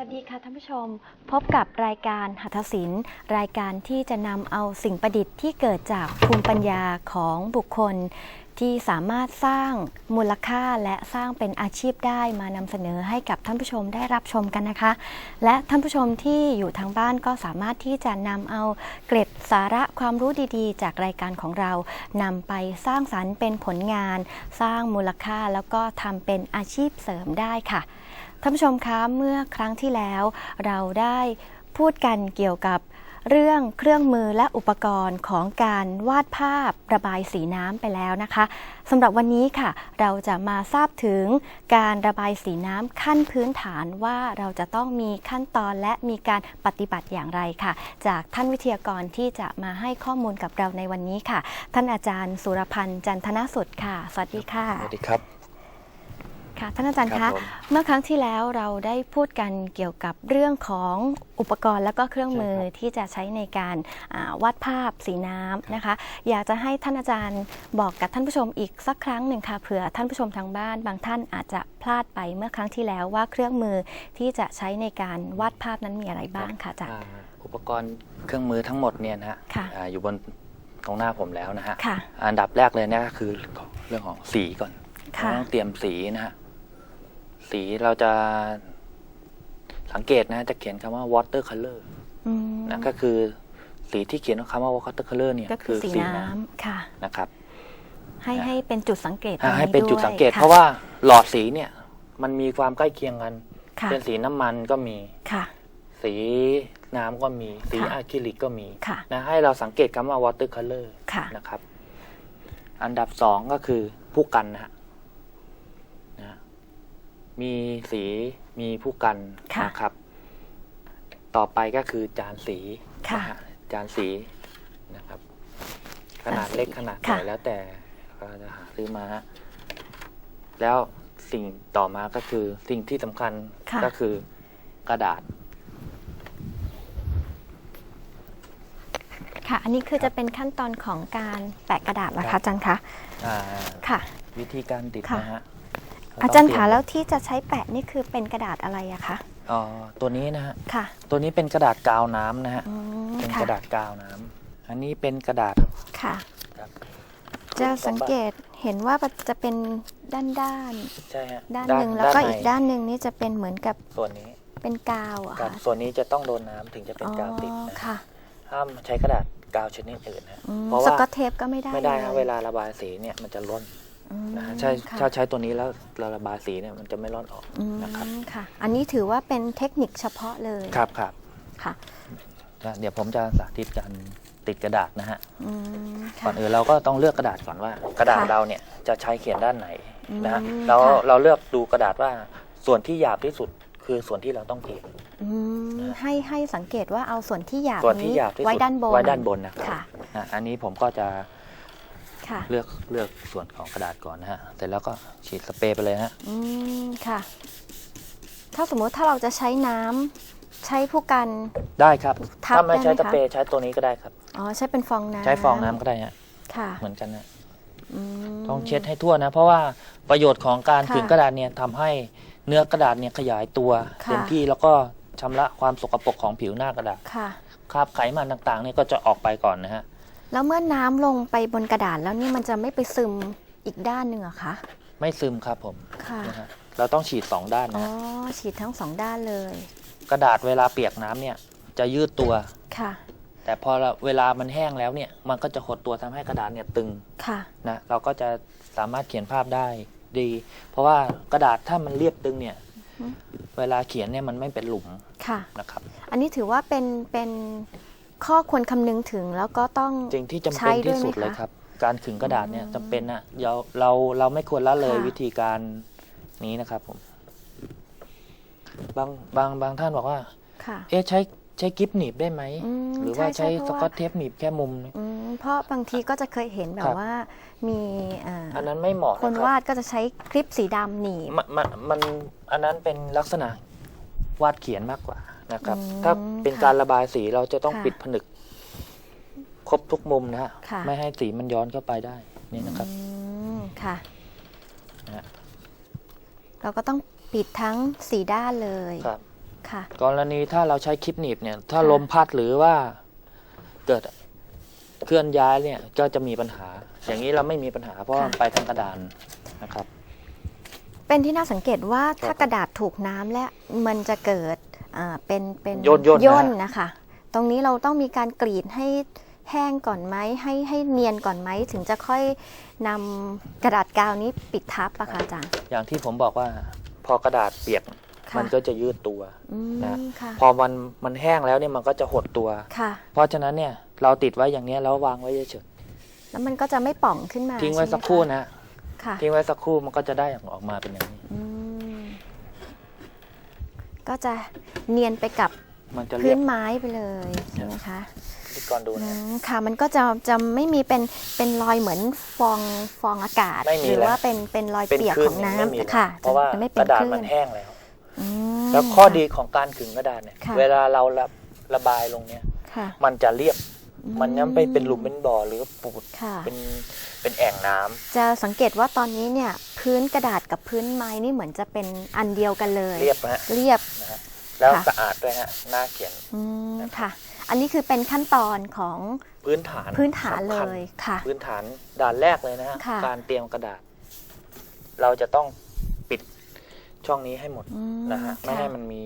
สวัสดีค่ะท่านผู้ชมพบกับรายการหัตถศิลป์รายการที่จะนำเอาสิ่งประดิษฐ์ที่เกิดจากภูมิปัญญาของบุคคล ที่สามารถสร้างมูลค่าและสร้างเป็นอาชีพได้มานำเสนอให้กับท่านผู้ชมได้รับชมกันนะคะ และท่านผู้ชมที่อยู่ทางบ้านก็สามารถที่จะนำเอาเกร็ดสาระความรู้ดีๆ จากรายการของเรานำไปสร้างสรรค์เป็นผลงาน สร้างมูลค่าแล้วก็ทำเป็นอาชีพเสริมได้ค่ะ ท่านผู้ชมคะเมื่อครั้งที่แล้ว เราได้พูดกันเกี่ยวกับเรื่องเครื่องมือและอุปกรณ์ของการวาดภาพระบายสีน้ำไปแล้วนะคะสำหรับวันนี้ค่ะ เราจะมาทราบถึงการระบายสีน้ำขั้นพื้นฐานว่าเราจะต้องมีขั้นตอนและมีการปฏิบัติอย่างไรค่ะ จากท่านวิทยากรที่จะมาให้ข้อมูลกับเราในวันนี้ค่ะ ท่านอาจารย์สุรพันธ์จันทนสุดค่ะ สวัสดีค่ะสวัสดีครับ ค่ะท่านอาจารย์ครัคะบผมเมื่อครั้งที่แล้วเราได้พูดกันเกี่ยวกับเรื่องของอุปกรณ์แล้วก็เครื่องมือใช่ครับที่จะใช้ในการอ่าวาดภาพสีน้ำนะคะ อยากจะให้ท่านอาจารย์บอกกับท่านผู้ชมอีกสักครั้งหนึ่งค่ะเผื่อท่านผู้ชมทางบ้าน บางท่านอาจจะพลาดไปเมื่อครั้งที่แล้วว่าเครื่องมือที่จะใช้ในการวาดภาพนั้นมีอะไรบ้างค่ะอาจารย์ อ่าอุปกรณ์เครื่องมือทั้งหมดเนี่ยนะฮะค่ะ อ่าอยู่บนตรงหน้าผมแล้วนะฮะค่ะ อันดับแรกเลยเนี่ยก็คือเรื่องของสีก่อนค่ะ เราต้องเตรียมสีนะฮะ สีเราจะสังเกตนะ จะเขียนคำว่า water color อืมนะก็คือสีที่เขียนคำว่า water color เนี่ยก็คือสีน้ำค่ะ นะครับ ให้ให้เป็นจุดสังเกตตรอ่างให้นี้เป็นจุดวยสังเกตค่เพราะว่าหลอดสีเนี่ย มันมีความใกล้เคียงกัน ค่ะเป็นสีน้ำมันก็มี ค่ะ สีน้ำก็มี สีค่ะอะคริลิกก็มีค่ะ นะให้เราสังเกตคำว่า water color ค่ะ นะครับ อันดับสองก็คือผู้กันนะฮะนะ มีสีมีผู้กันค่ะนะครับ ต่อไปก็คือจานสีค่ะ นฮจานสีนะครับ ขนาดเล็กขนาดใหญ่ค่ะ แล้วแต่เราจะหาซื้อมาฮะแล้วสิ่งต่อมาก็คือสิ่งที่สำคัญค่ะ ก็คือกระดาษ ค่ะ อันนี้คือจะเป็นขั้นตอนของการแปะกระดาษเหรอครัคะบ อาจารย์คะ อ่า ค่ะ วิธีการติดค่ะ นะฮะเอาจารย์ต้งคะเตแล้วที่จะใช้แปะนี่คือเป็นกระดาษอะไรอะคะอ๋อตัวนี้นะฮะค่ะ ตัวนี้เป็นกระดาษกาวน้ำนะฮะอืมเป็นค่ะกระดาษกาวน้ำอันนี้เป็นกระดาษค่ะครับจะสังเกตเห็นว่าจะเป็นด้านด้านใช่ฮะๆด้านหนึ่งแล้วก็อีกด้านหนึ่งนี่จะเป็นเหมือนกับส่วนนี้เป็นกาวอะกัค่ะบส่วนนี้จะต้องโดนน้ำถึงจะเป็นอ๋อกาวติดนะค่ะห้ามใช้กระดาษกาวชนิดอื่นนะอืมเพราะสว่ากอตเทปก็ไม่ได้ไม่ได้นะลยเวลาระบายสีเนี่ยมันจะล่น อืมนะฮะใช่ค่ะถ้าใช้ตัวนี้แล้วเราระบายสีเนี่ยมันจะไม่ล่อนออกอืมนะครับค่ะ อันนี้ถือว่าเป็นเทคนิคเฉพาะเลยครับครับค่ะนะเดี๋ยวผมจะสาธิตการติดกระดาษนะฮะอืมก่ค่ะอนอื่นเราก็ต้องเลือกกระดาษก่อนว่ากระดาษค่ะเราเนี่ยจะใช้เขียนด้านไหนนะฮะอืมเราค่ะ เราเลือกดูกระดาษว่าส่วนที่หยาบที่สุดคือส่วนที่เราต้องเขียน อืมให้ให้สังเกตว่าเอาส่วนที่หยาบส่วนที่นี้หยาบที่สุดไว้ด้านบนไว้ด้านบนนะครับ ค่ะ อะอันนี้ผมก็จะ ค่ะเลือกเลือกส่วนของกระดาษก่อนนะฮะเสร็จแล้วก็ฉีดสเปรย์ไปเลยฮะอืมค่ะ ถ้าสมมุติถ้าเราจะใช้น้ำใช้ผู้กัน ได้ครับ ทับถ้าไม่ใช้ได้ไหมสคะเปรย์ใช้ตัวนี้ก็ได้ครับ อ๋อใช้เป็นฟองน้ำใช้ฟองน้ำก็ได้ฮะค่ะเหมือนกันนะอืมต้องเช็ดให้ทั่วนะ เพราะว่าประโยชน์ของการค่ะขึงกระดาษเนี่ยทำให้เนื้อกระดาษเนี่ยขยายตัวค่ะ เต็มที่แล้วก็ชำระความสกปรกของผิวหน้ากระดาษค่ะ คราบไขมันต่างๆเนี่ยก็จะออกไปก่อนนะฮะ แล้วเมื่อน้ำลงไปบนกระดาษแล้วนี่มันจะไม่ไปซึมอีกด้านหนึ่งเหรอคะ ไม่ซึมครับผมค่ะ นะฮะเราต้องฉีดสองด้านอ๋นะอ ฮะฉีดทั้งสองด้านเลย กระดาษเวลาเปียกน้ำเนี่ยจะยืดตัว ค่ะ แต่พอเราเวลามันแห้งแล้วเนี่ยมันก็จะหดตัวทำให้กระดาษเนี่ยตึงค่ะ นะเราก็จะสามารถเขียนภาพได้ดี เพราะว่ากระดาษถ้ามันเรียบตึงเนี่ยอืมเวลาเขียนเนี่ยมันไม่เป็นหลุมค่ะ นะครับ อันนี้ถือว่าเป็นเป็น ข้อควรคำนึงถึงแล้วก็ต้อง จริงที่จำใช้เป็นด้วยที่สุดไหมคะเลยครับ การขึงกระดาษเนี่ยอืมจำเป็นนะเราเราเราไม่ควรละเลยค่ะ วิธีการนี้นะครับผมบางบางบางท่านบอกว่า ค่ะ เอ๊ะใช้ใช้กิฟหนีบได้ไหมอืมหรือว่าใช่ใช้ใช่เพสราะว่า กอตเทปหนีบแค่มุมอืมเพราะบางทีก็จะเคยเห็นแบครับบ ว่ามีอ่าอันนั้นไม่เหมาะคนนะรับวาดก็จะใช้คลิปสีดำหนีบ มันมันมันอันนั้นเป็นลักษณะวาดเขียนมากกว่า นะครับอืมถ้าเป็นค่ะการระบายสีเราจะต้องค่ะปิดผนึก ครบทุกมุมนะฮะค่ะไม่ให้สีมันย้อนเข้าไปได้นี่นะครับอืมค่ะนะฮะเราก็ต้องปิดทั้งสีด้านเลยครับค่ะ กรณีถ้าเราใช้คลิปหนีบเนี่ย ถ้าค่ะลมพัดหรือว่าเกิดเคลื่อนย้ายเนี่ยก็จะมีปัญหา อย่างนี้เราไม่มีปัญหาเพราะว่ามันไปทางกระดานนะครับ เป็นที่น่าสังเกตว่าถ้าครับกระดาษถูกน้ำและมันจะเกิดอ่า เป็นเป็นย่นๆนะฮะย่นนะคะ ตรงนี้เราต้องมีการกรีดให้แห้งก่อนไหมให้ให้เนียนก่อนไหมถึงจะค่อยนำกระดาษกาวนี้ปิดทับอะค่ะอาจารย์อย่างที่ผมบอกว่าพอกระดาษเปียกค่ะมันก็จะยืดตัวอืมนะค่ะพอมันมันแห้งแล้วเนี่ยมันก็จะหดตัวค่ะเพราะฉะนั้นเนี่ยเราติดไว้อย่างเนี้ยแล้ววางไว้เฉยแล้วมันก็จะไม่ป่องขึ้นมาๆทิ้งไว้ใช่หมสักครู่นะค่ะทิ้งไว้สักครู่มันก็จะได้ออกมาเป็นอย่างนี้อืม ก็จะเนียนไปกับมันจะเรีพื้ยบนไม้ไปเลยใช่ไหมคะพิธีกรดูอืนะ มค่ะมันก็จะจะไม่มีเป็นเป็นรอยเหมือนฟองฟองอากาศ ไม่มีหรือแล้ว ว่าเป็นเป็นรอยเป็นเปียกคลื่ของน้ไม่มีำค่ะเพราะว่าจะไม่กเป็นระดาษคลื่มันแห้งแล้ว อืม แล้วข้อค่ะดีของการขึงกระดาษเนี่ย ค่ะ เวลาเราระระบายลงเนี่ย ค่ะ มันจะเรียบอื มันยังไม่เป็นหลุมเป็นบ่อหรือปูดค่ะเป็นเป็นแอ่งน้ำจะสังเกตว่าตอนนี้เนี่ยพื้นกระดาษกับพื้นไม้นี่เหมือนจะเป็นอันเดียวกันเลย เรียบนะฮะเรียบนะฮะแล้วค่ะสะอาดด้วยฮะน่าเขียนอืมนะครับค่ะ อันนี้คือเป็นขั้นตอนของพื้นฐานพื้นฐานสำเลคัญยค่ะ พื้นฐานด่านแรกเลยนะฮะค่ะการเตรียมกระดาษ เราจะต้องปิดช่องนี้ให้หมดอืมนะฮะไม่ค่ะให้มันมี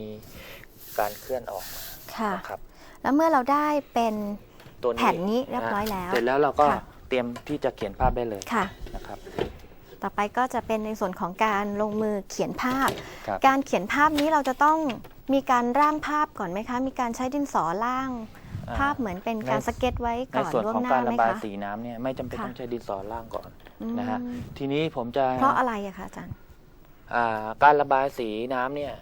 การเคลื่อนออกค่ะนะครับแล้วเมื่อเราได้เป็น ตัวนี้แผ่นนี้เรียบร้อยแล้วเสร็จแล้วเราก็ค่ะ เตรียมที่จะเขียนภาพได้เลยค่ะ นะครับ ต่อไปก็จะเป็นในส่วนของการลงมือเขียนภาพ ครับ การเขียนภาพนี้เราจะต้องมีการร่างภาพก่อนไหมคะ มีการใช้ดินสอร่างอ่าภาพเหมือนเป็นการในสเก็ตไว้ในก่อนส่วนล่วของงหกาน้ารไหมระบายคะ สีน้ำเนี่ยไม่จำเป็นค่ะ ต้องใช้ดินสอล่างก่อนอืมนะฮะทีนี้ผมจะเพราะอะไรอะคะอาจารย์ อ่าการระบายสีน้ำเนี่ย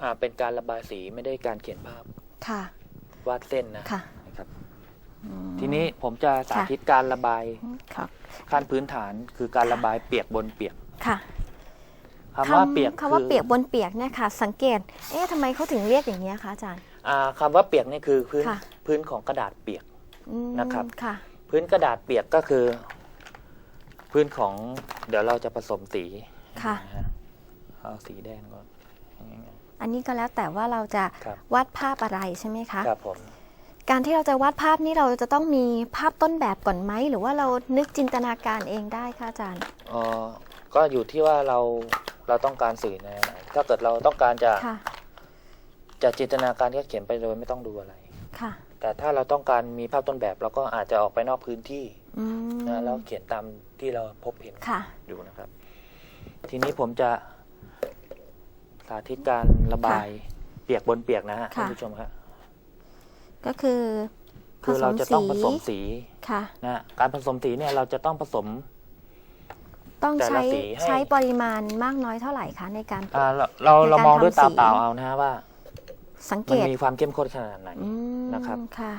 อ่าเป็นการระบายสีไม่ได้การเขียนภาพค่ะ วาดเส้นนะ ค่ะนะครับอืม ทีนี้ผมจะสาค่ะธิตการระบายค่ะขั้นพื้นฐานคือการระบายเปียกบนเปียกค่ะคำว่าเปียกคำว่าคือเปียกบนเปียกเนี่ยค่ะ สังเกต เอ๊ะทำไมเขาถึงเรียกอย่างนี้ยคะอาจารย์อ่าคำว่าเปียกนี่คือพื้นค่ะพื้นของกระดาษเปียกอืมนะครับค่ะ พื้นกระดาษเปียกก็คือ พื้นของเดี๋ยวเราจะผสมสีค่ะนะฮะเอาสีแดงก่อนอันนี้ก็แล้วแต่ว่าเราจะครับวาดภาพอะไรใช่ไหมคะครับผม การที่เราจะวาดภาพนี้เราจะต้องมีภาพต้นแบบก่อนไหม หรือว่าเรานึกจินตนาการเองได้คะอาจารย์ เอ่อก็อยู่ที่ว่าเราเราต้องการสื่อในไหนถ้าเกิดเราต้องการจะค่ะจะจินตนาการก็เขียนไปโดยไม่ต้องดูอะไร ค่ะแต่ถ้าเราต้องการมีภาพต้นแบบเราก็อาจจะออกไปนอกพื้นที่อืมนะแล้วเขียนตามที่เราพบเห็นค่ะ อยู่นะครับ ทีนี้ผมจะสาธิตการระบายเปียกบนเปียกนะฮะค่ะ ท่านผู้ชมครับ ก็คือผคือสเรามจะต้องผสมสีสีค่ะนะฮะการผสมสีเนี่ยเราจะต้องผสม ต้องแต่ละใช้สีให้ใช้ปริมาณมากน้อยเท่าไหร่คะในการอ่าเราเราในการเรามองด้วยตาทำสีเปล่าเอานะฮะว่า สังเกมันตมีความเข้มข้นขนาดไหนอืมนะครับค่ะ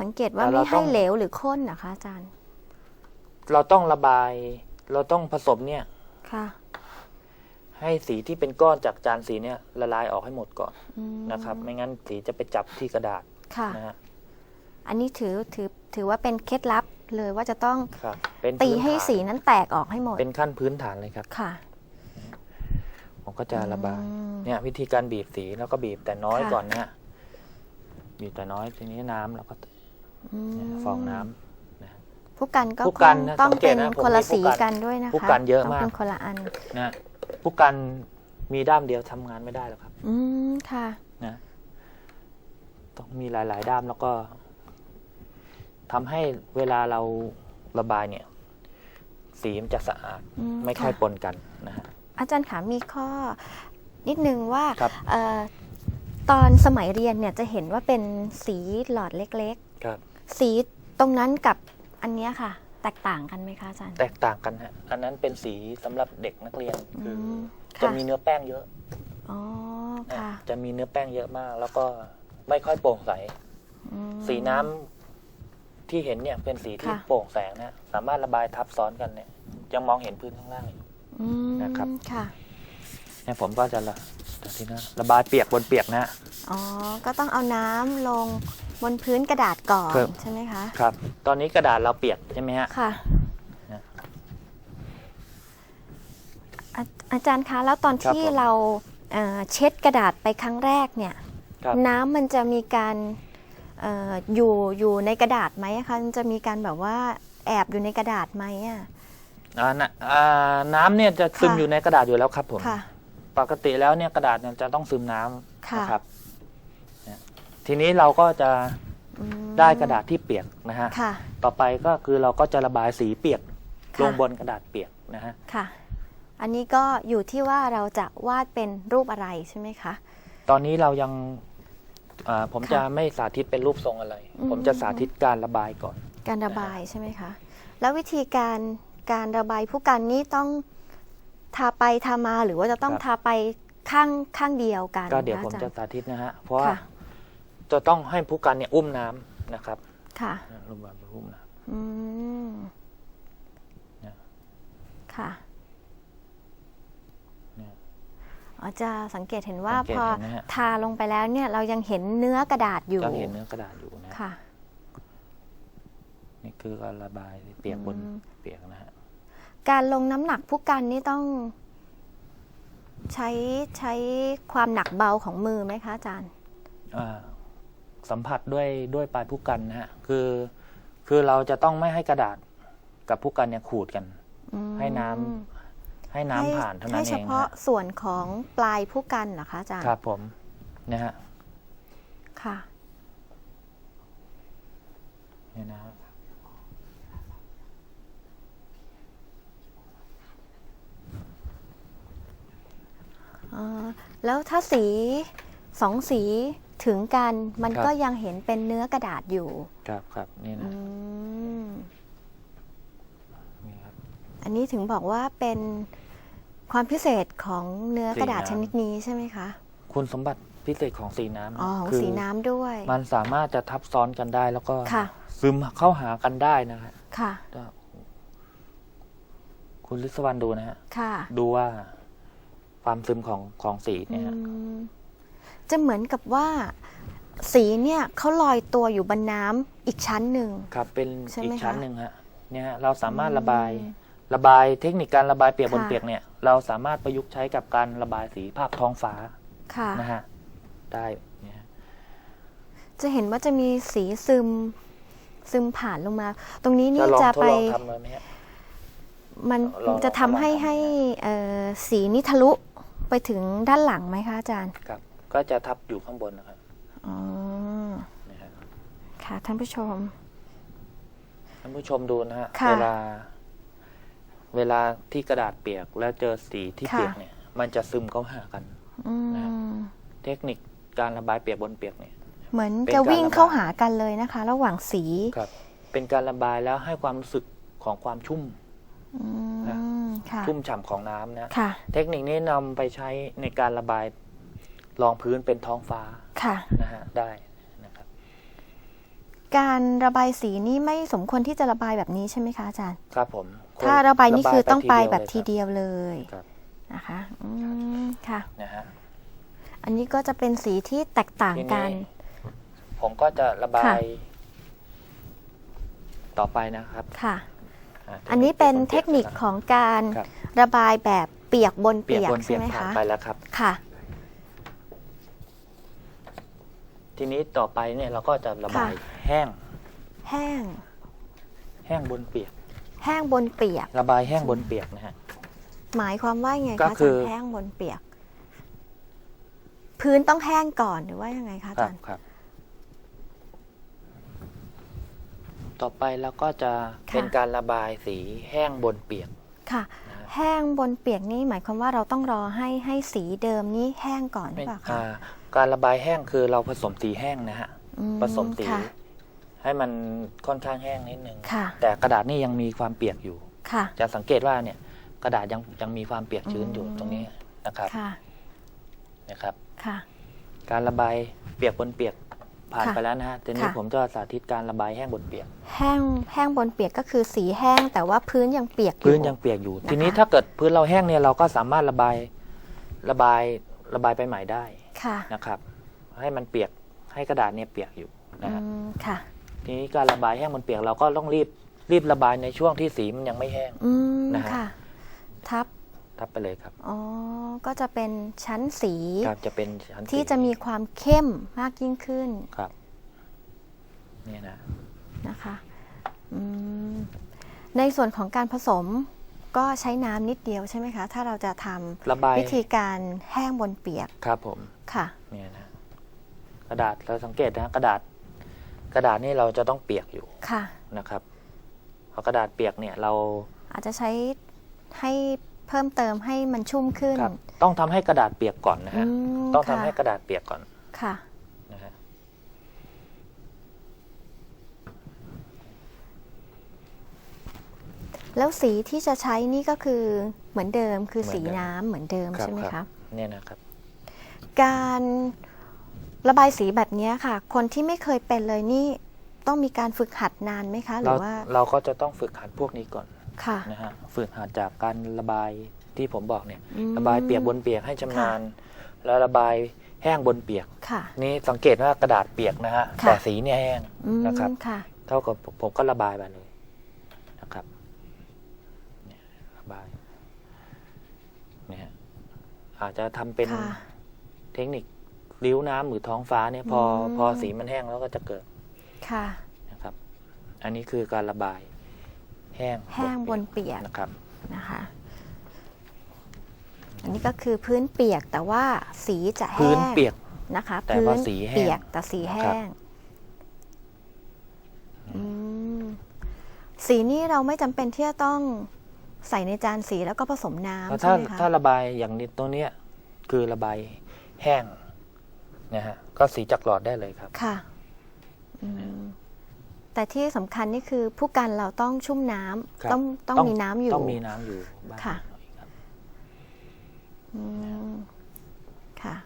สังเกตว่าแล้วไม่เราต้ให้องเหลวหรือข้นนะคะอาจารย์ เราต้องระบาย เราต้องผสมเนี่ยค่ะ ให้สีที่เป็นก้อนจากจานสีเนี่ยละลายออกให้หมดก่อนอืมนะครับ ไม่งั้นสีจะไปจับที่กระดาษค่ะนะฮะอันนี้ถือถือถือว่าเป็นเคล็ดลับเลยว่าจะต้องครับเป็นตีพื้นให้ฐานสีนั้นแตกออกให้หมด เป็นขั้นพื้นฐานเลยครับค่ะผมก็จะระบายอืมเนี่ยวิธีการบีบสีแล้วก็บีบแต่น้อยค่ะก่อนนะฮะบีบแต่น้อยทีนี้น้ำเราก็อืมเนี่ยฟองน้ำผู้กันก็ผู้กันคงนะต้องสังเกเป็ตนนะผมคนละมีผู้สีกันกันด้วยนะคะผู้กันเยอะต้งมากเป็นคนละอันนะฮะ ผู้กันมีด้ามเดียวทำงานไม่ได้หรอกครับอืมค่ะ นะต้องมีหลาย ๆ ด้ามแล้วก็ทำให้เวลาเราระบายเนี่ย สีมันจะสะอาดอืมไม่ค่อยค่ะปนกันนะฮะ อาจารย์ขามีข้อ นิดนึงว่าครับ เอ่อตอนสมัยเรียนเนี่ยจะเห็นว่าเป็นสีหลอดเล็ก ครับ ๆ สีตรงนั้นกับอันเนี้ยค่ะแตกต่างกันไหมคะอาจารย์ แตกต่างกันฮะ อันนั้นเป็นสีสำหรับเด็กนักเรียนคืออมจะค่ะ มีเนื้อแป้งเยอะอ๋อนะค่ะจะมีเนื้อแป้งเยอะมาก แล้วก็ไม่ค่อยโปร่งใส อืม สีน้ำที่เห็นเนี่ยเป็นสีที่ค่ะ โปร่งแสงนะสามารถระบายทับซ้อนกันเนี่ยยังมองเห็นพื้นข้างล่างอยู่ อืมนะครับ ค่ะ เนี่ยผมก็จะระแต่ที่นะระบายเปียกบนเปียกนะอ๋อ ก็ต้องเอาน้ำลง บนพื้นกระดาษก่อนครับ ใช่ไหมคะ ครับ ตอนนี้กระดาษเราเปียกใช่ไหมฮะ ค่ะนะ อาอาจารย์คะ แล้วตอนครับที่ผม เราเอ่อเช็ดกระดาษไปครั้งแรกเนี่ย ครับ น้ำมันจะมีการเอออยู่อยู่ในกระดาษไหมอะคะมันจะมีการแบบว่าแอบอยู่ในกระดาษไหมอะ อ่านะอ่าน้ำเนี่ยจะซึมค่ะ อยู่ในกระดาษอยู่แล้วครับผม ค่ะ ปกติแล้วเนี่ยกระดาษเนี่ยจะต้องซึมน้ำค่ะ นะครับเนี่ย ทีนี้เราก็จะอืมได้กระดาษที่เปียกนะฮะ ค่ะ ต่อไปก็คือเราก็จะระบายสีเปียกค่ะ ลงบนกระดาษเปียกนะฮะ ค่ะ อันนี้ก็อยู่ที่ว่าเราจะวาดเป็นรูปอะไรใช่ไหมคะ ตอนนี้เรายังอ่าผมค่ะจะไม่สาธิตเป็นรูปทรงอะไร อืม ผมจะสาธิตการระบายก่อน การระบายใช่ไหมคะ แล้ววิธีการการระบายผู้กันนี้ต้องทาไปทามาหรือว่าจะต้องครับ ทาไปข้างข้างเดียวกันก็เดี๋ยวคผมอาจารจะย์ สาธิตนะฮะ เพราะว่าค่ะ จะต้องให้ผู้กันเนี่ยอุ้มน้ำนะครับค่ะรูปแบบอุ้มน้อืมเนี่ยค่ะเนี่ยอ๋อจะสังเกตเห็นว่าสังเกตพอเห็นไหมฮะทาลงไปแล้วเนี่ย เรายังเห็นเนื้อกระดาษอยู่ำก็เห็นเนื้อกระดาษอยู่นะค่ะ นี่คือการระบายเปียกบนอืมเปียกนะฮะการลงน้ำหนักผู้กันนี่ต้อง ใช้ใช้ความหนักเบาของมือไหมคะอาจารย์อ่า สัมผัสด้วยด้วยปลายผู้กันนะฮะคือคือเราจะต้องไม่ให้กระดาษกับผู้กันเนี่ยขูดกันอืมให้น้ำให้น้ำผ่านเท่านั้นให้เอเฉงพาะนะฮะส่วนของปลายผู้กันเหรอคะอาจารย์ครับผมนะฮะค่ะนี่นะฮะอ่าแล้วถ้าสีสองสี ถึงกันมันก็ยังเห็นเป็นเนื้อกระดาษอยู่ครับครับนี่อืนะมนี่ครับ อันนี้ถึงบอกว่าเป็นความพิเศษของเนื้อกระดาษสีชน้ำ นิดนี้ใช่ไหมคะ คุณสมบัติพิเศษของสีน้ำอ๋อของคืสีน้ำด้วย มันสามารถจะทับซ้อนกันได้แล้วก็ค่ะ ซึมเข้าหากันได้นะฮะค่ะ ก็คุณลิศวรรณดูนะฮะค่ะดูว่าความซึมของของสีเนี่ยฮะ อืม จะเหมือนกับว่าสีเนี่ยเขาลอยตัวอยู่บนน้ำอีกชั้นหนึ่งครับเป็นใช่อีไหมกชั้นคะหนึ่งฮะเนี่ยฮะเราสามารถระบายอืมระบายเทคนิคการระบายเปียกบนค่ะเปียกเนี่ยเราสามารถประยุกต์ใช้กับการระบายสีภาพท้องฟ้าค่ะนะฮะได้เนี่ยฮะจะเห็นว่าจะมีสีซึมซึมผ่านลงมา ตรงนี้จะนี่ลองจะทดไปลองทำเลยไหมฮะมันลองจะทำให้ลองทำให้เอ่อสีนี่ทะลุไปถึงด้านหลังไหมคะอาจารย์ครับ ก็จะทับอยู่ข้างบนนะครับอ๋อนะฮะค่ะท่านผู้ชม ท่านผู้ชมดูนะฮะค่ะเวลา เวลาที่กระดาษเปียกแล้วเจอสีที่ค่ะ เปียกเนี่ย มันจะซึมเข้าหากัน อืนะฮะมเทคนิคการระบายเปียกบนเปียกเนี่ย เหมือนเป็นจะการวิ่งระบายเข้าหากันเลยนะคะ ระหว่างสีครับ เป็นการระบายแล้วให้ความรู้สึกของความชุ่ม อืนะมค่ะ ชุ่มฉ่ำของน้ำนะ ค่ะ เทคนิคนี้นำไปใช้ในการระบาย รองพื้นเป็นท้องฟ้าค่ะนะฮะได้นะครับ การระบายสีนี่ไม่สมควรที่จะระบายแบบนี้ใช่ไหมคะอาจารย์ ครับผมถ้าระบายนี่คือต้องไปแบบทีทีเดียวเดียวเลยครับนะคะอืมค่ะนะฮะอันนี้ก็จะเป็นสีที่แตกต่างทีกันี้นผมก็จะระบาค่ะยต่อไปนะครับค่ะาอันนี้เป็นปียกเทคนิคของการครับระบายแบบเปียกบนเปียกเปียกบนเปีใช่ยกไหมผ่านคะไปแล้วครับค่ะ ทีนี้ต่อไปเนี่ยเราก็จะระบายค่ะแห้ง แห้ง แห้งบนเปียก แห้งบนเปียก ระบายแห้งบนเปียกนะฮะ หมายความว่าไงก็คะอาคืจารอย์แห้งบนเปียก พื้นต้องแห้งก่อนหรือว่ายังไงคะอาครัจาบรย์ ครับ ต่อไปเราก็จะค่ะ เป็นการระบายสีแห้งบนเปียกค่ะ นะฮะแห้งบนเปียกนี่หมายความว่าเราต้องรอให้ให้สีเดิมนี้แห้งก่อนหรือเปล่าคะ อ่า การระบายแห้งคือเราผสมสีแห้งนะฮะอืผสมสีค่ะ ให้มันค่อนข้างแห้งนิดนึงค่ะ แต่กระดาษนี่ยังมีความเปียกอยู่ ค่ะ จะสังเกตว่าเนี่ยกระดาษยังยังมีความเปียกชื้นอยู่อืม ตรงนี้นะครับค่ะ นะครับ ค่ะ การระบายเปียกบนเปียกผ่านค่ะไปแล้วนะฮะทีนี้ค่ะ ผมจะสาธิตการระบายแห้งบนเปียก แห้งแห้งบนเปียกก็คือสีแห้งแต่ว่าพื้นยังเปียกอยู่ พื้นยังเปียกอยู่ นะคะ ทีนี้ถ้าเกิดพื้นเราแห้งเนี่ยเราก็สามารถระบายระบายระบายไปใหม่ได้ ค่ะนะครับ ให้มันเปียกให้กระดาษเนี่ยเปียกอยู่นะฮะอืมค่ะ ทีนี้การระบายแห้งบนเปียกเราก็ต้องรีบรีบระบายในช่วงที่สีมันยังไม่แห้งอืมนะฮะค่ะทับทับไปเลยครับ อ๋อ ก็จะเป็นชั้นสีครับจะเป็นชั้นที่สีจะมีความเข้มมากยิ่งขึ้น ครับเนี่ยนะ นะคะอืมในส่วนของการผสม ก็ใช้น้ำนิดเดียวใช่ไหมคะ ถ้าเราจะทระบายำวิธีการแห้งบนเปียกครับผม ค่ะ เนี่ยนะ กระดาษเราสังเกตนะกระดาษ กระดาษนี่เราจะต้องเปียกอยู่ค่ะ นะครับเพราะกระดาษเปียกเนี่ยเรา อาจจะใช้ให้เพิ่มเติมให้มันชุ่มขึ้น ครับ ต้องทำให้กระดาษเปียกก่อนนะอืฮะมต้องทำค่ะให้กระดาษเปียกก่อน ค่ะ นะฮะ แล้วสีที่จะใช้นี่ก็คือเหมือนเดิมคือเหมือนสีเดิมน้ำเหมือนเดิมครับใช่ไหมครัคะบเนี่ยนะครับ การระบายสีแบบนี้ค่ะ คนที่ไม่เคยเป็นเลยนี่ต้องมีการฝึกหัดนานไหมคะ หรืเราอว่าเราก็จะต้องฝึกหัดพวกนี้ก่อนค่ะนะฮะฝึกหัดจากการระบายที่ผมบอกเนี่ย อืมระบายเปียกบนเปียกให้ชำนาญแล้วระบายแห้งบนเปียก ค่ะ นี่สังเกตว่ากระดาษเปียกนะฮะค่ะ แต่สีเนี่ยแห้ง อืมนะครับ ค่ะ เท่ากับผมก็ระบายไปเลยนะครับเนี่ยระบายเนี่ยฮะ อาจจะทำเป็นค่ะ เทคนิคริ้วน้ำหรือท้องฟ้าเนี่ยพออืมพอสีมันแห้งแล้วก็จะเกิดค่ะ นะครับ อันนี้คือการระบายแห้งแห้งบนเปียก นะครับ นะคะ อันนี้ก็คือพื้นเปียกแต่ว่าสีจะแห้พื้นงเปียก นะคะแต่พื้ว่านสีแห้งเปียกแต่สีแห้ครับงอืมสีนี้เราไม่จำเป็นที่จะต้อง ใส่ในจานสีแล้วก็ผสมแล้วน้ำถ้าใช่ไหมคะถ้าระบายอย่างนี้ตัวเนี้ยคือระบายแห้งนะฮะก็สีจากหลอดได้เลยครับ ค่ะอืมแต่ที่สำคัญนี่คือผู้กันเราต้องชุ่มน้ำครับ ต้องต้องต้องมีน้ำอยู่ ต้องมีน้ำอยู่บ้างค่ะ หน่อยครับ อืมค่ะ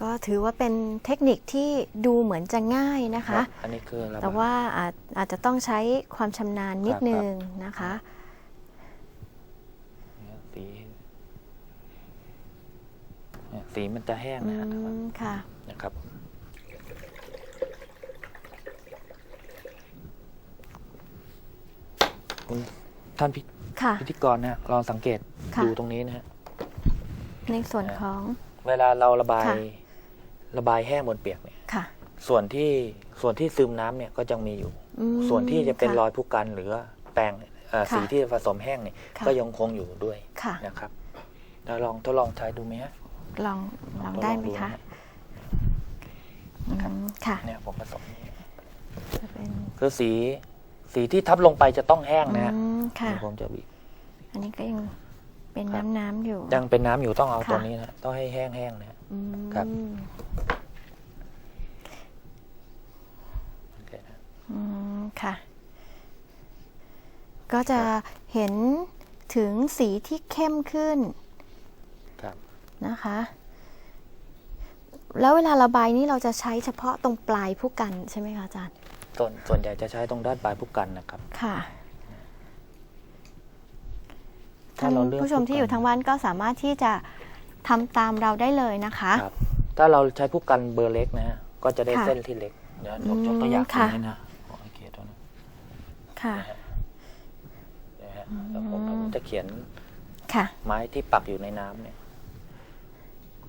ก็ถือว่าเป็นเทคนิคที่ดูเหมือนจะง่ายนะครัคะบอันนี้คือระบายแต่ว่าอาจอาจจะต้องใช้ความชำนาญนิดครับนึงนะคะเนี่ยสีเนี่ยสีมันจะแห้งอืนะฮะมค่ะนะครับคุณท่านพิค่ะพิธีกรนะฮะลองสังเกตค่ะดูตรงนี้นะฮะในส่วนของเวลาเราระบายค่ะ ระบายแห้งบนเปียกเนี่ยค่ะ ส่วนที่ส่วนที่ซึมน้ำเนี่ยก็ยังมีอยู่ อืมส่วนที่จะเป็นค่รอยผู้กันหรือว่าแปรงเอ่อค่ะสีที่ผสมแห้งเนี่ยค่ะ ก็ยังคงอยู่ด้วยค่ะ นะครับเราลองทดลองใช้ดูไหมฮะลองลองทได้ลไหมดูคะนฮอืมค่ะ เนี่ยผมผสม จะเป็นคือสีสีที่ทับลงไปจะต้องแห้งนะฮะอืมค่ะ เดี๋ยวผมจะบีบ อันนี้ก็ยังเป็นครับ น้ำน้ำๆอยู่ ยังเป็นน้ำอยู่ต้องเอาค่ะ ตัวนี้นะต้องให้แห้งๆนะฮะอืมครับ โอเคนะ อืมค่ะ ก็จะเห็นถึงสีที่เข้มขึ้นครับ นะคะ แล้วเวลาระบายนี่เราจะใช้เฉพาะตรงปลายผู้กันใช่ไหมคะอาจารย์ ส่วนส่วนใหญ่จะใช้ตรงด้านปลายผู้กันนะครับ ค่ะถ้าท่านเราเลือกผู้ชมที่อยู่ทางบ้านก็สามารถที่จะ ทำตามเราได้เลยนะคะ ครับ ถ้าเราใช้ผู้กันเบอร์เล็กนะฮะก็จะได้ค่ะเส้นที่เล็กเดี๋ยวผมยกตัวอย่างค่ะนี้นะโอเคตัวนั้นค่ะนะฮะแล้วผมผมจะเขียนค่ะ ไม้ที่ปักอยู่ในน้ำเนี่ย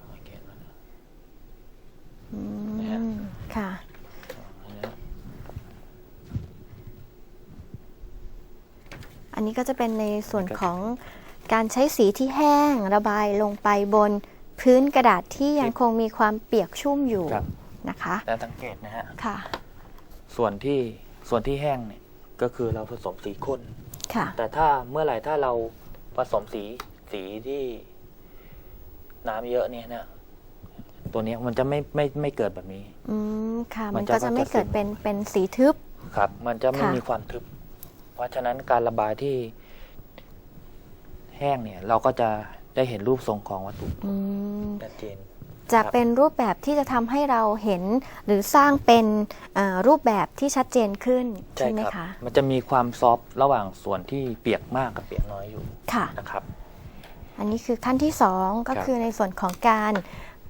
โอเคนะ อืนะฮะ มค่ะอันเนี้ยอันนี้ก็จะเป็นในส่วนของ การใช้สีที่แห้งระบายลงไปบนพื้นกระดาษที่ยังคงมีความเปียกชุ่มอยู่ครับ นะคะแต่สังเกตนะฮะ ค่ะส่วนที่ส่วนที่แห้งเนี่ยก็คือเราผสมสีข้น ค่ะ แต่ถ้าเมื่อไหร่ถ้าเราผสมสีสีที่น้ำเยอะเนี่ยนะตัวเนี้ยมันจะไม่ไม่ไม่เกิดแบบนี้ อืมค่ะ มัมันนจะก็จะไม่ก็จะเกิดซึมเป็นเป็นสีทึบ ครับ มันจะไม่ค่ะ มีความทึบ เพราะฉะนั้นการระบายที่ แห้งเนี่ยเราก็จะได้เห็นรูปทรงของวัตถุอืมชัดเจน จะครับเป็นรูปแบบที่จะทำให้เราเห็นหรือสร้างเป็นเอ่อรูปแบบที่ชัดเจนขึ้นใช่ไหมรัคะมันจะมีความซอฟต์ระหว่างส่วนที่เปียกมากกับเปียกน้อยอยู่ค่ะ นะครับ อันนี้คือขั้นที่สองก็ครับคือในส่วนของการ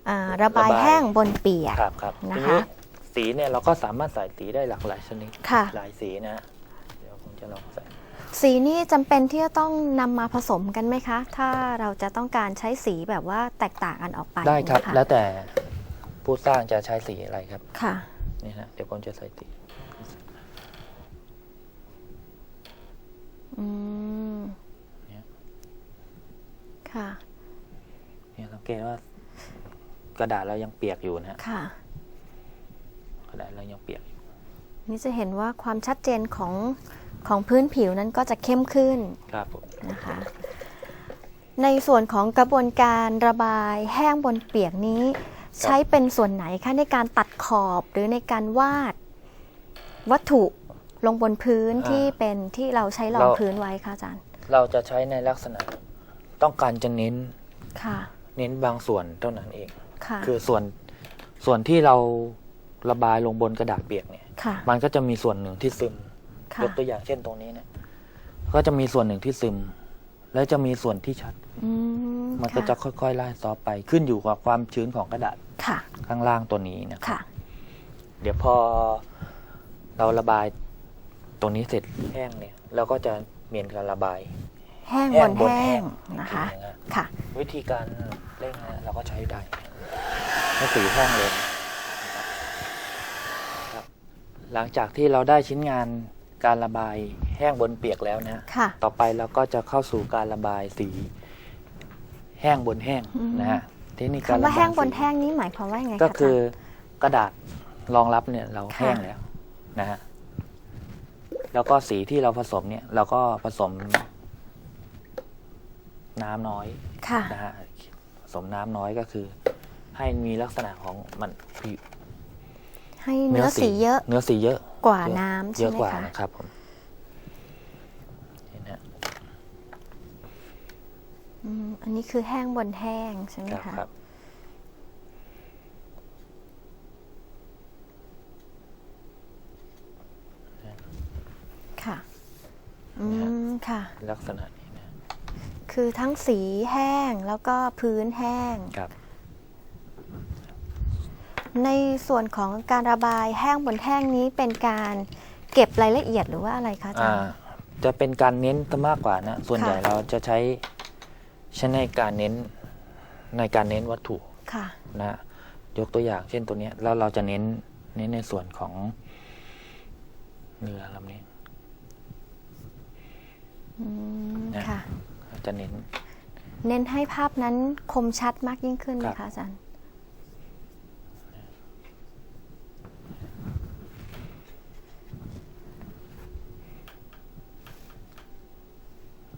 อ่าระบายระบาย แห้งบนเปียก ครับครับนะคะ ทีนี้สีเนี่ยเราก็สามารถใส่สีได้หลากหลายชนิด ค่ะ หลายสีนะฮะเดี๋ยวผมจะลองใส่ สีนี่จำเป็นที่จะต้องนำมาผสมกันไหมคะ ถ้าเราจะต้องการใช้สีแบบว่าแตกต่างกันออกไปได้ครับอย่างแล้เงี้วยแต่ผู้สร้างจะใช้สีอะไรครับค่ะ นี่นะเดี๋ยวผมจะใส่สีอืมเนี่ยค่ะ เนี่ยสังเกตว่ากระดาษเรายังเปียกอยู่นะฮะค่ะ กระดาษเรายังเปียกอยู่ นี่จะเห็นว่าความชัดเจนของ ของพื้นผิวนั้นก็จะเข้มขึ้นครับผมนะคะ ในส่วนของกระบวนการระบายแห้งบนเปียกนี้ ใช้เป็นส่วนไหนคะในการตัดขอบหรือในการวาดวัตถุลงบนพื้นที่เป็นที่เราใช้รองพื้นไว้คะอาจารย์ เราจะใช้ในลักษณะต้องการจะเน้นค่ะเน้นบางส่วนเท่านั้นเองค่ะคือส่วนส่วนที่เราระบายลงบนกระดาษเปียกเนี่ยค่ะมันก็จะมีส่วนหนึ่งที่ซึม ค่ะ ยกตัวอย่างเช่นตรงนี้เนี่ยก็จะมีส่วนหนึ่งที่ซึม แล้วจะมีส่วนที่ชัด อืมมันก็จะค่อยๆไล่ซอฟไปขึ้นอยู่กับความชื้นของกระดาษค่ะข้างล่างตัวนี้นะครับค่ะ เดี๋ยวพอเราระบายตรงนี้เสร็จแห้งเนี่ยเราก็จะเมียนการระบาย แห้งแห้บงนบนแห้แห้งงนะคะอย่างเงี้ยค่ะ วิธีการเร่งนะเราก็ใช้ได้ให้สีแห้งเลยนะครับหลังจากที่เราได้ชิ้นงาน การระบายแห้งบนเปียกแล้วนะค่ะ ต่อไปเราก็จะเข้าสู่การระบายสี แห้งบนแห้งอืมนะฮะเทคนิคการคำระว่าบายแห้งบนสีแห้งนี้หมายความว่ายังไงคะก็คืออาจารย์กระดาษรองรับเนี่ยเราค่ะแห้งแล้วนะฮะแล้วก็สีที่เราผสมเนี่ย เราก็ผสม น้ำน้อย ค่ะ นะฮะผสมน้ำน้อยก็คือ ให้มีลักษณะของมันผิวให้เนื้อสีเยอะ เนื้อสีเยอะ กว่าน้ำเยใช่อะไหมกว่าคะนะครับผมเห็นนะ อืมอันนี้คือแห้งบนแห้งใช่ไหมครับคะครับค่ะ อืมค่ะ ลักษณะนี้นะคือทั้งสีแห้งแล้วก็พื้นแห้ง ครับ ในส่วนของการระบายแห้งบนแห้งนี้เป็นการเก็บรายละเอียดหรือว่าอะไรคะอาจาอ่ารย์จะเป็นการเน้นซะมากกว่านะ ส่วนค่ะ ใหญ่เราจะใช้ใช้ในการเน้นในการเน้นวัตถุค่ะ นะฮะยกตัวอย่างเช่นตัวเนี้ยแล้วเราจะเน้นเน้นในส่วนของเรือลำนี้ อืม นะ ค่ะเราจะเน้น เน้นให้ภาพนั้นคมชัดมากยิ่งขึ้นไหมครัคะบอาจารย์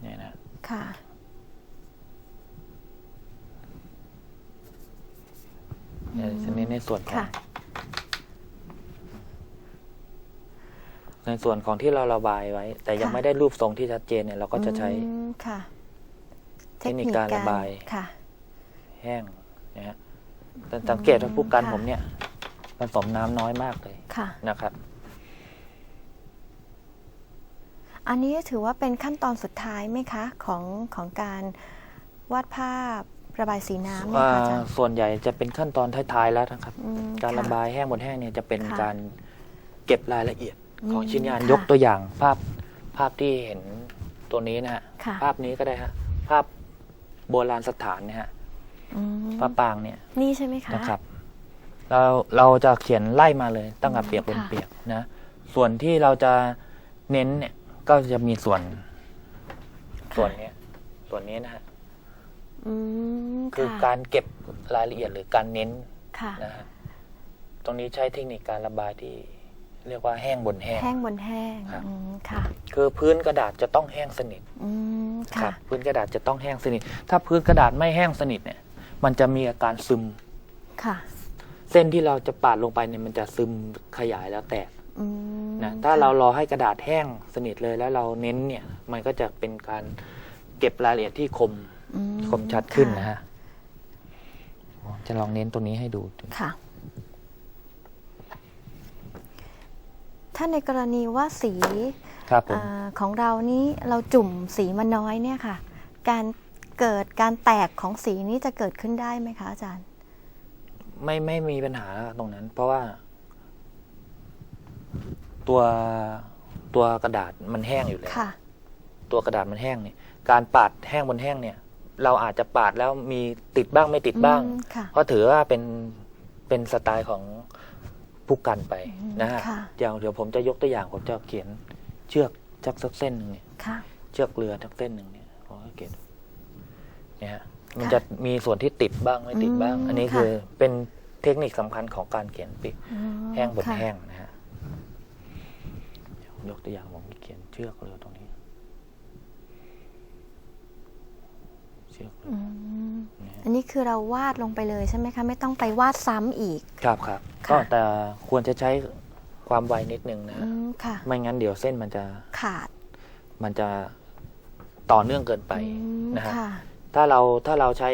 เนี่ยนะ ค่ะ เนี่ยจะเน้นในส่วนของค่ะ ในส่วนของที่เราระบายไว้ แต่ยังค่ะ ไม่ได้รูปทรงที่ชัดเจนเนี่ยเราก็จะใช้ อืมค่ะเทคนิคการระบาย ค่ะ แห้งนะฮะแต่สังเกตว่าผู้กันค่ะ ผมเนี่ยผสมน้ำน้อยมากเลยค่ะ นะครับ อันนี้ถือว่าเป็นขั้นตอนสุดท้ายไหมคะของของการวาดภาพระบายสีน้ำเนี่ยค่ะอาจารย์ ส่วนใหญ่จะเป็นขั้นตอนท้ายๆแล้วนะครับ อืมการค่ระบายแห้งบนแห้งเนี่ยจะเป็นค่ะการเก็บรายละเอียดของอืมชิ้นงานค่ะยกตัวอย่างภาพภาพที่เห็นตัวนี้นะฮะค่ะ ภาพนี้ก็ได้ฮะภาพโบราณสถานเนี่ยฮะอืมพระปางเนี่ยนี่ใช่ไหมคะ นะครับเราเราจะเขียนไล่มาเลยตั้งแต่อืมเปียกบนค่ะ เปียกนะส่วนที่เราจะเน้นเนี่ย ก็จะมีส่วน ส่วนเนี้ย ส่วนนี้นะฮะอืมคือค่ะการเก็บรายละเอียดหรือการเน้นค่ะ นะฮะตรงนี้ใช้เทคนิคการระบายที่ เรียกว่าแห้งบนแห้ง แห้งบนแห้งครับ อืมค่ะ คือพื้นกระดาษจะต้องแห้งสนิทอืมคค่ะรับพื้นกระดาษจะต้องแห้งสนิท ถ้าพื้นกระดาษไม่แห้งสนิทเนี่ย มันจะมีอาการซึม ค่ะ เส้นที่เราจะปาดลงไปเนี่ยมันจะซึมขยายแล้วแตกอืม นะถ้าค่ะเรารอให้กระดาษแห้งสนิทเลยแล้วเราเน้นเนี่ย มันก็จะเป็นการเก็บรายละเอียดที่คมอืคมชัดขึ้นนะค่ฮะจะลองเน้นตรงนี้ให้ดูค่ะ ถ้าในกรณีว่าสีครับผมเออของเรานี้เราจุ่มสีมาน้อยเนี่ยค่ะ การเกิดการแตกของสีนี้จะเกิดขึ้นได้ไหมคะอาจารย์ ไม่ไม่มีปัญหาตรงนั้น เพราะว่า ตัวตัวกระดาษมันแห้งอยู่แล้วค่ะ ตัวกระดาษมันแห้งเนี่ย การปาดแห้งบนแห้งเนี่ย เราอาจจะปาดแล้วมีติดบ้างไม่ติดบ้าง อืมค่ะ เพราะถือว่าเป็นเป็นสไตล์ของผู้กันไปนะฮะ ค่ะ อย่างเดี๋ยวผมจะยกตัวอย่างผมจะเขียนเชือกสักสักเส้นหนึ่งเนี่ย ค่ะ เชือกเรือสักเส้นหนึ่งเนี่ยผมก็เขียนเนี่ยฮะมันค่ะจะมีส่วนที่ติดบ้างไม่ติดบ้าง อืมอันนี้ค่ะ คือเป็นเทคนิคสำคัญของการเขียนปิดอืมแห้งบนค่ะ แห้งนะฮะเดี๋ ยวยกตัวอย่างผมเขียนเชือกเรือตรงนี้ เชือกเรืออืมเนี่ยอันนี้คือเราวาดลงไปเลยใช่ไหมคะ ไม่ต้องไปวาดซ้ำอีก ครับครับค่ะก็แต่ควรจะใช้ความไวนิดนึงนะอืฮะมค่ะ ไม่งั้นเดี๋ยวเส้นมันจะขาด มันจะต่อเนื่องเกินไปอืมนะฮะค่ะถ้าเราถ้าเราใช้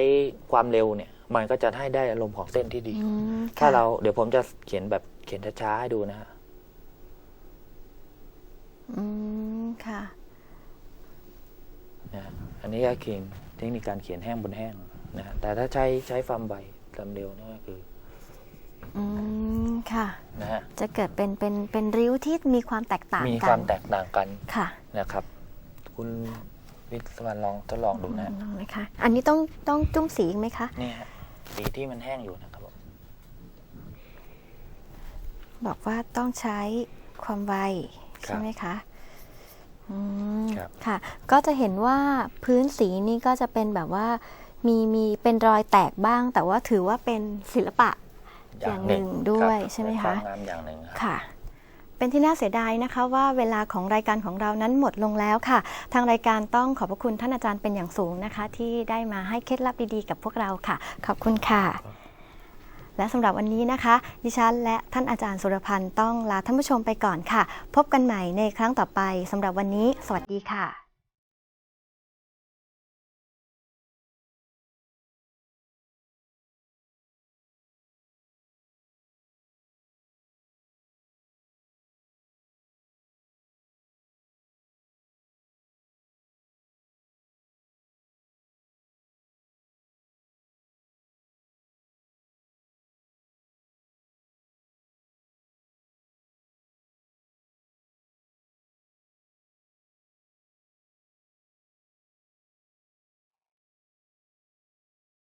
ความเร็วเนี่ย มันก็จะให้ได้อารมณ์ของเส้นที่ดีอืมถ้าค่ะเราเดี๋ยวผมจะเขียนแบบเขียนช้าๆให้ดูนะฮะ อืม ค่ะนะฮะอันนี้ก็เขียนเทคนิคการเขียนแห้งบนแห้งนะฮะแต่ถ้าใช้ใช้ความไวความเร็วนี่ก็คืออืม ค่ะ นะฮะจะเกิดเป็นเป็นเป็นริ้วที่มีความแตกต่างมีกัความแตกต่างกันค่ะนะครับ คุณวิศวรรณลองทดลองดูนะฮะลองเลยค่ะอันนี้ต้องต้องจุ้มสีอีกไหมคะ นี่ฮะสีที่มันแห้งอยู่นะครับผมบอกว่าต้องใช้ความไวครับ ใช่ไหมคะอืมครับค่ะ ก็จะเห็นว่าพื้นสีนี่ก็จะเป็นแบบว่ามีมีเป็นรอยแตกบ้าง แต่ว่าถือว่าเป็นศิลปะอย่างหนึ่งด้วยรับใช่ไหมเป็นคะวามงามอย่างหนึ่งครับค่ะเป็นที่น่าเสียดายนะคะว่าเวลาของรายการของเรานั้นหมดลงแล้วค่ะ ทางรายการต้องขอบพระคุณท่านอาจารย์เป็นอย่างสูงนะคะ ที่ได้มาให้เคล็ดลับดีๆกับพวกเราค่ะ ขอบคุณค่ะ และสำหรับวันนี้นะคะ ดิฉันและท่านอาจารย์สุรพันธ์ต้องลาท่านผู้ชมไปก่อนค่ะ พบกันใหม่ในครั้งต่อไปสำหรับวันนี้ สวัสดีค่ะ